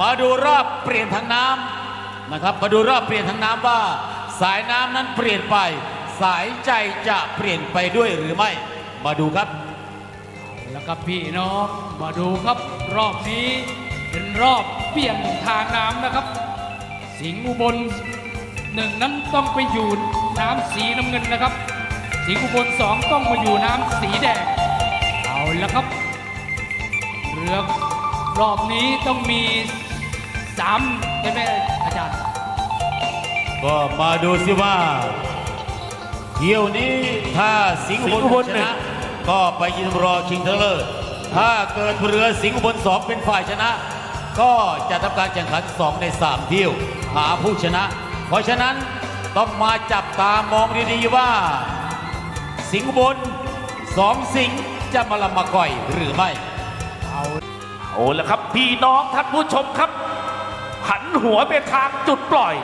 มาดูรอบเปลี่ยนทางน้ำนะครับมาดูรอบเปลี่ยนทางน้ำว่า สายน้ำนั้นเปลี่ยนไป สายใจจะเปลี่ยนไปด้วยหรือไม่ มาดูครับแล้วครับพี่น้องมาดูครับรอบนี้เป็นรอบเปลี่ยนทางน้ำนะครับ สิงห์อุบลหนึ่งนั้นต้องไปอยู่น้ำสีน้ำเงินนะครับ สิงห์อุบลสองต้องมาอยู่น้ำสีแดงเอาละครับเรือรอบนี้ต้องมี สามใช่ไหมอาจารย์ ก็มาดูสิว่าเที่ยวนี้ถ้าสิงห์อุสิงห์อุบบลลชหนึ่นะงก็ไปยืนรอชิงเทเลอร์ถ้าเกิดเรือสิงห์อุบลสองเป็นฝ่ายชนะ ก็จะทำการแข่งขัน2ใน3เที่ยวหาผู้ชนะ เพราะฉะนั้นต้องมาจับตามองดีๆว่า สิงห์อุบลสองสิงห์จะมาละมาก่อยหรือไม่โอ้แล้วครับพี่น้องท่านผู้ชมครับ หันหัวไปทางจุดปล่อย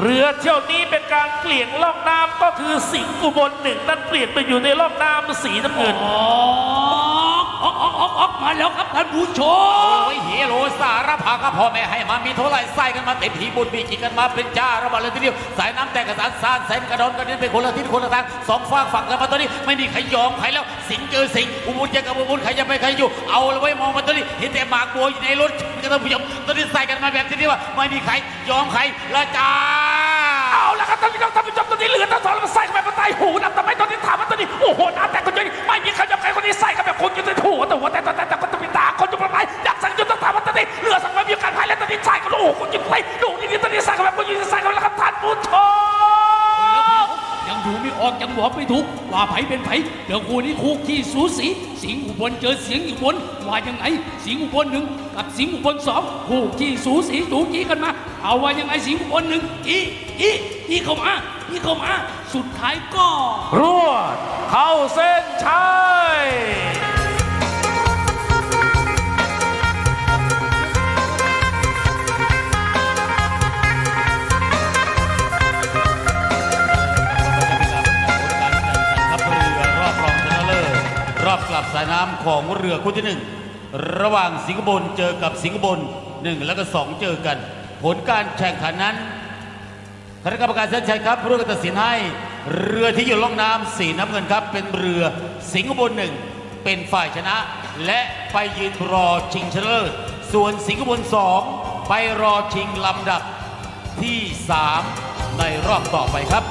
เรือเที่ยวนี้เป็นการเปลี่ยนล่องน้ำก็คือสิงห์อุบลหนึ่งนั้นเปลี่ยนไปอยู่ในล่องน้ำสีน้ำเงินออ มาแล้วครับท่านผู้ชม โอ้ยเฮโลสารพาก็พ่อแม่ให้มามีเท่าไหร่ใส่กันมาเต็มทีบุญมีกี่กันมาเป็นจ้าระบาดเลยทีเดียวสายน้ำแตกกระสานซานแสนกระดอนกันนี่เป็นคนละทิศคนละทางสองฝากฝั่งกันมาตอนนี้ไม่มีใครยอมใครแล้วสิงห์เจอสิงห์อุบุญเจอกับอุบุญใครจะไปใครอยู่ เอาเลยไว้ยมองมาตอนนี้เห็นแต่หมากบัวอยู่ในรถกันท่านผู้ชมตอนนี้ใส่กันมาแบบที่ว่าไม่มีใครยอมใครละจ้าเอาละครับท่านผู้ชมท่านผู้ชมตอนนี้เหลือทั้งสองแล้วมันใส่กันแบบใต้หูนะแต่ไม่ตอนนี้ถามว่าตอนนี้โอ้โหน้ำ ไม่ออกยังบอกไม่ถูกว่าไผเป็นไผเดี๋ยวคู่นี้คู่ขี้สูสี สิงห์อุบลเจอเสียงอุบลว่ายังไงสิงห์อุบลหนึ่งกับสิงห์อุบลสองคู่ขี้สูสีสูจีกันมา เอาว่ายังไงสิงห์อุบลหนึ่งอีอีอีเข้ามาอีเข้ามาสุดท้ายก็รวดเข้าเส้นชัย สายน้ำของเรือคู่ที่หนึ่งระหว่างสิงห์บุญเจอกับสิงห์บุญหนึ่งแล้วก็สองเจอกัน ผลการแข่งขันนั้นคณะกรรมการเส้นชัยครับร่วมกันตัดสินให้เรือที่อยู่ล่องน้ำสีน้ำเงินครับ เป็นเรือสิงห์บุญหนึ่งเป็นฝ่ายชนะ และไปยืนรอชิงชนะเลิศส่วนสิงห์บุญสองไปรอชิงลำดับที่ 3 ในรอบต่อไปครับ